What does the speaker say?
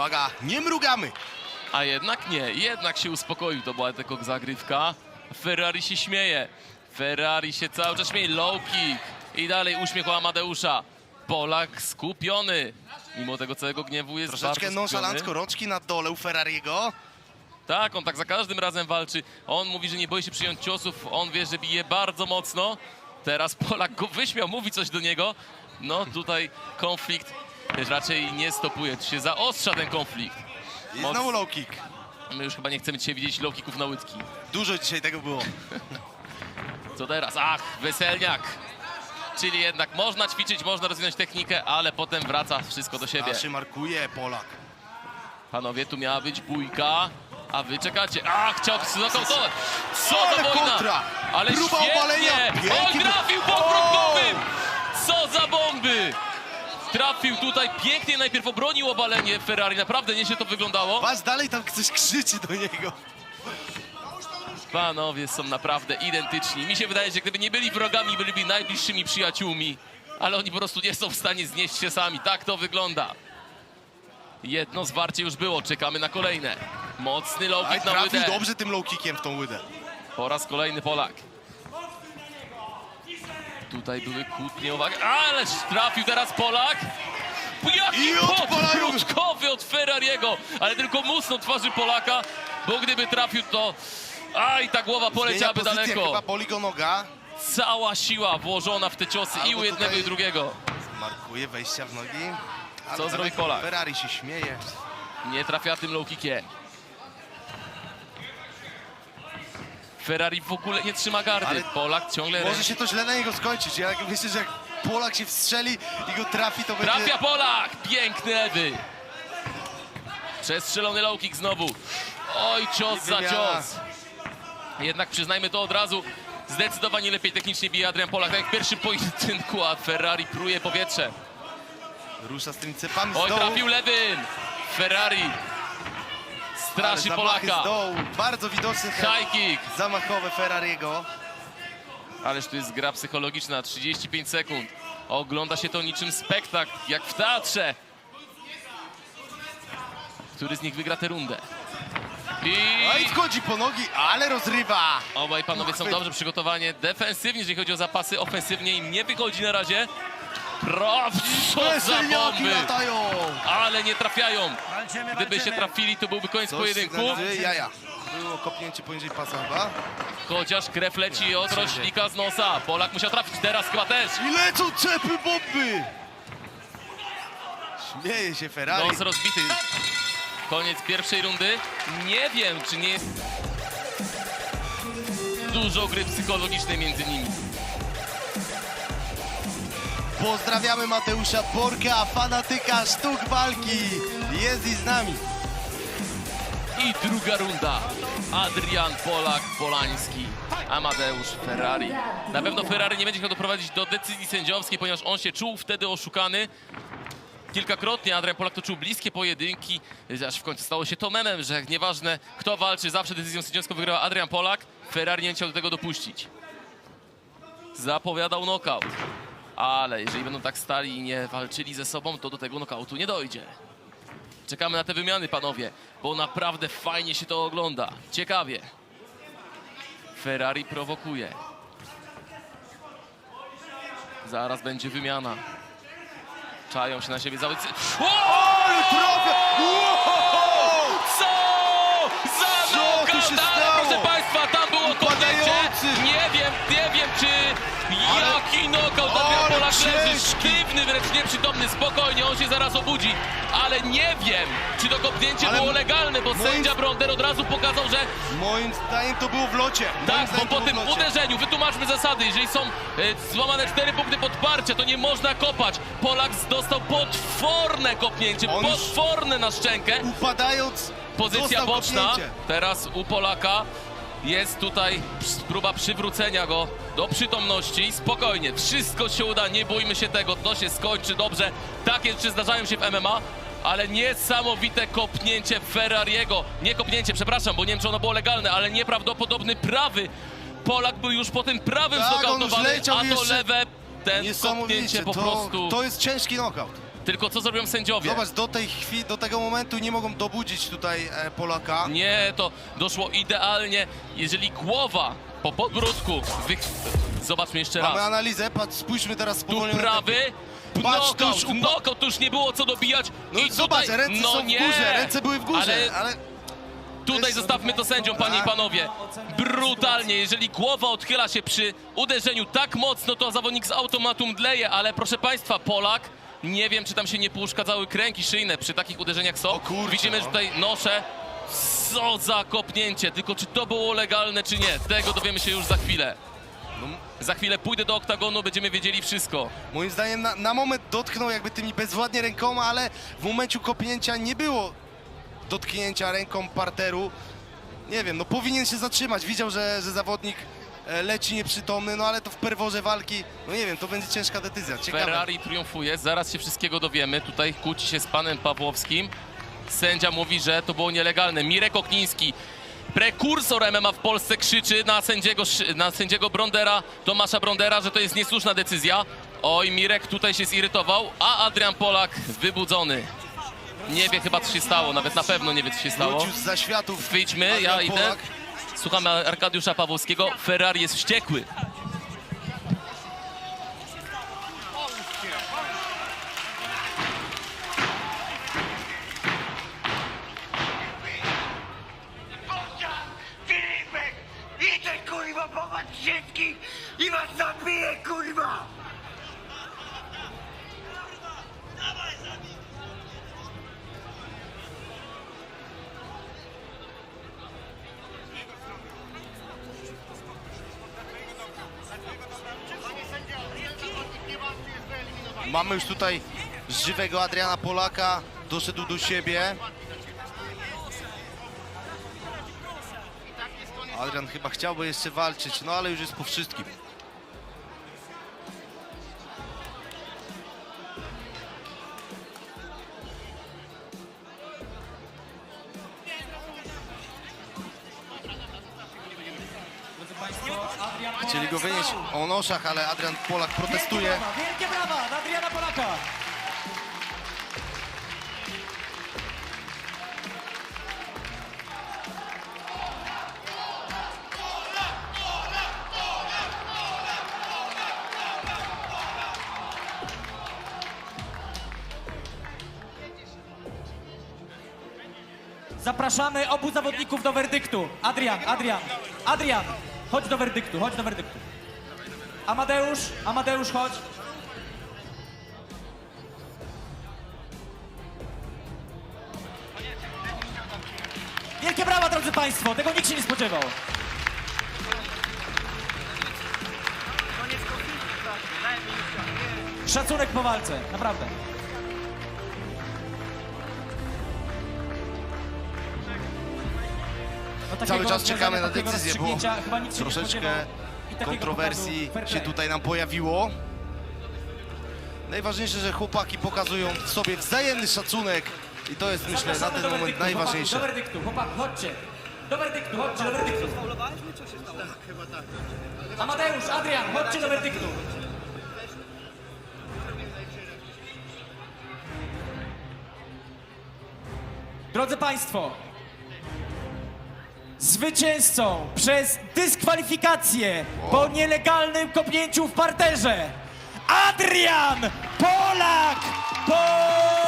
Uwaga, nie mrugamy. A jednak nie, jednak się uspokoił, to była tylko zagrywka. Ferrari się śmieje. Ferrari się cały czas śmieje. Low kick. I dalej uśmiech u Amadeusza. Polak skupiony. Mimo tego całego gniewu jest Troszeczkę nonszalancko, rączki na dole u Ferrariego. Tak, on tak za każdym razem walczy. On mówi, że nie boi się przyjąć ciosów. On wie, że bije bardzo mocno. Teraz Polak go wyśmiał, mówi coś do niego. No tutaj konflikt raczej nie stopuje. Tu się zaostrza ten konflikt. I Moc- znowu low kick. My już chyba nie chcemy dzisiaj widzieć low kicków na łydki. Dużo dzisiaj tego było. Co teraz? Ach, weselniak. Czyli jednak można ćwiczyć, można rozwinąć technikę, ale potem wraca wszystko do siebie. Naszy markuje Polak. Panowie, tu miała być bójka, a wy czekacie. Ach, chciał znokautować. Co Ale za wojna! kontra! Ale Próba świetnie! obalenia! Pięknie! trafił po O! próbkowym! Co za bomby! Trafił tutaj pięknie, najpierw obronił obalenie Ferrari, naprawdę nieźle to wyglądało. Patrz, dalej tam ktoś krzyczy do niego. Panowie są naprawdę identyczni. Mi się wydaje, że gdyby nie byli wrogami, byliby najbliższymi przyjaciółmi. Ale oni po prostu nie są w stanie znieść się sami. Tak to wygląda. Jedno zwarcie już było, czekamy na kolejne. Mocny low Aj, kick na trafił łydę. dobrze tym low kickiem w tą łydę. Po raz kolejny Polak. Tutaj były kłótnie, uwaga. Ależ trafił teraz Polak. Jaki I od Ferrariego, ale tylko musnął twarzy Polaka, bo gdyby trafił to... Aj, ta głowa poleciałaby Zmienia pozycję, daleko. chyba boli go noga. Cała siła włożona w te ciosy i Albo u jednego tutaj- i drugiego. Markuje wejścia w nogi. Ale Co zrobi daleko Polak? Ferrari się śmieje. Nie trafia tym low kickiem. Ferrari w ogóle nie trzyma gardy. Ale Polak ciągle Może się to źle na niego skończyć. Ja myślę, że jak Polak się wstrzeli i go trafi, to będzie... Trafia Polak! Piękny lewy. Przestrzelony low kick znowu. Oj, cios za cios. Jednak przyznajmy to od razu. Zdecydowanie lepiej technicznie bije Adrian Polak. Tak jak w pierwszym pojedynku, a Ferrari pruje powietrze. Rusza z tymi cepami Oj, trafił lewym. Ferrari straszy zamachy Polaka. z dołu. Bardzo widoczny High kick. zamachowe Ferrariego. Ależ tu jest gra psychologiczna. 35 sekund. Ogląda się to niczym spektakl, jak w teatrze. Który z nich wygra tę rundę? I No i wchodzi po nogi, ale rozrywa. obaj panowie są dobrze przygotowani defensywnie, jeżeli chodzi o zapasy. Ofensywnie im nie wychodzi na razie. Praw, co za bomby! latają. Ale nie trafiają. Walczymy, Gdyby się walczymy. trafili, to byłby koniec Coś pojedynku. jaja. Było kopnięcie poniżej pasa chyba. Chociaż krew leci od roślika z nosa. Polak musiał trafić teraz chyba też. I lecą cepy bomby. Śmieje się Ferrari. Nos rozbity. Koniec pierwszej rundy. Nie wiem, czy nie jest dużo gry psychologicznej między nimi. Pozdrawiamy Mateusza Borka, fanatyka sztuk walki. Jest i z nami. I druga runda. Adrian Polak, Polański, Amadeusz Ferrari. Na pewno Ferrari nie będzie chciał doprowadzić do decyzji sędziowskiej, ponieważ on się czuł wtedy oszukany. Kilkakrotnie Adrian Polak toczył bliskie pojedynki, aż w końcu stało się to memem, że nieważne kto walczy, zawsze decyzją sędziowską wygrała Adrian Polak. Ferrari nie chciał do tego dopuścić. Zapowiadał knockout. Ale jeżeli będą tak stali i nie walczyli ze sobą, to do tego knockoutu nie dojdzie. Czekamy na te wymiany, panowie, bo naprawdę fajnie się to ogląda. Ciekawie. Ferrari prowokuje. Zaraz będzie wymiana. Czają się na siebie zawodnicy. Ale trafia! Wow! Co za Co tu knockout! się Ale stało? proszę Państwa, tam było. Upadający. Nie wiem, nie wiem czy jaki knockout Leży. ciężki. Sztywny, wręcz nieprzytomny. Spokojnie, on się zaraz obudzi. Ale nie wiem, czy to kopnięcie Ale było legalne, bo moim- sędzia Bronder od razu pokazał, że Moim zdaniem to było w locie. Moim tak, bo po tym uderzeniu, wytłumaczmy zasady, jeżeli są e, złamane cztery punkty podparcia, to nie można kopać. Polak dostał potworne kopnięcie, On potworne na szczękę. Upadając, Pozycja boczna, kopnięcie. teraz u Polaka jest tutaj próba przywrócenia go do przytomności. Spokojnie, wszystko się uda, nie bójmy się tego, to się skończy dobrze. Takie rzeczy zdarzają się w MMA, ale niesamowite kopnięcie Ferrariego. Nie kopnięcie, przepraszam, bo nie wiem, czy ono było legalne, ale nieprawdopodobny prawy. Polak był już po tym prawym Tak, on już znokautowany, leciał a to jeszcze- lewe, ten kopnięcie po to, prostu to jest ciężki knockout. Tylko co zrobią sędziowie? Zobacz, do tej chwili, do tego momentu nie mogą dobudzić tutaj e, Polaka. Nie, to doszło idealnie. Jeżeli głowa po podbródku... Wy... Zobaczmy jeszcze Mamy raz. analizę, patrz, spójrzmy teraz Tu spowolnione prawy, Patrz, tu knockout, już knockout, tu już nie było co dobijać. No I zobacz, tutaj, ręce no są w nie. górze, ręce były w górze, Ale ale... tutaj zostawmy to sędziom, panie i panowie. Brutalnie, jeżeli głowa odchyla się przy uderzeniu tak mocno, to zawodnik z automatu mdleje, ale proszę państwa, Polak, nie wiem, czy tam się nie pouszkadzały kręgi szyjne przy takich uderzeniach są. O kurczę, Widzimy, że no. tutaj nosze. Co za kopnięcie, tylko czy to było legalne, czy nie, tego dowiemy się już za chwilę. Za chwilę pójdę do oktagonu, będziemy wiedzieli wszystko. Moim zdaniem na, na moment dotknął jakby tymi bezwładnie rękoma, ale w momencie kopnięcia nie było dotknięcia ręką parteru. Nie wiem, no powinien się zatrzymać. Widział, że, że zawodnik leci nieprzytomny, no ale to w perworze walki, no nie wiem, to będzie ciężka decyzja. Ciekawe. Ferrari triumfuje, zaraz się wszystkiego dowiemy. Tutaj kłóci się z panem Pawłowskim. Sędzia mówi, że to było nielegalne. Mirek Okniński, prekursor MMA w Polsce, krzyczy na sędziego, na sędziego Brondera, Tomasza Brondera, że to jest niesłuszna decyzja. Oj, Mirek tutaj się zirytował, a Adrian Polak wybudzony. Nie wie chyba, co się stało, nawet na pewno nie wie, co się stało. Wrócił z zaświatów. Wyjdźmy, ja idę. Polak. Słuchamy Arkadiusza Pawłowskiego. Ferrari jest wściekły. Mamy już tutaj żywego Adriana Polaka, doszedł do siebie. Adrian chyba chciałby jeszcze walczyć, no ale już jest po wszystkim. Chcieli go wynieść o noszach, ale Adrian Polak protestuje. Zapraszamy obu zawodników do werdyktu. Adrian, Adrian, Adrian, chodź do werdyktu, chodź do werdyktu. Amadeusz, Amadeusz, chodź. Wielkie brawa, drodzy Państwo, tego nikt się nie spodziewał. Szacunek po walce, naprawdę. Cały czas czekamy na decyzję, bo chyba troszeczkę kontrowersji się tutaj nam pojawiło. Najważniejsze, że chłopaki pokazują w sobie wzajemny szacunek i to jest myślę na ten moment chłopaki, Do najważniejsze. werdyktu, chłopaki, chodźcie. Do werdyktu, chodźcie, do werdyktu. Amadeusz, Adrian, chodźcie do werdyktu. Drodzy Państwo, zwycięzcą przez dyskwalifikację po nielegalnym kopnięciu w parterze Adrian Polak! Polak!